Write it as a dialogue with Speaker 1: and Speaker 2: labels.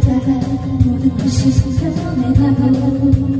Speaker 1: 그자가 모든 것이 변해가고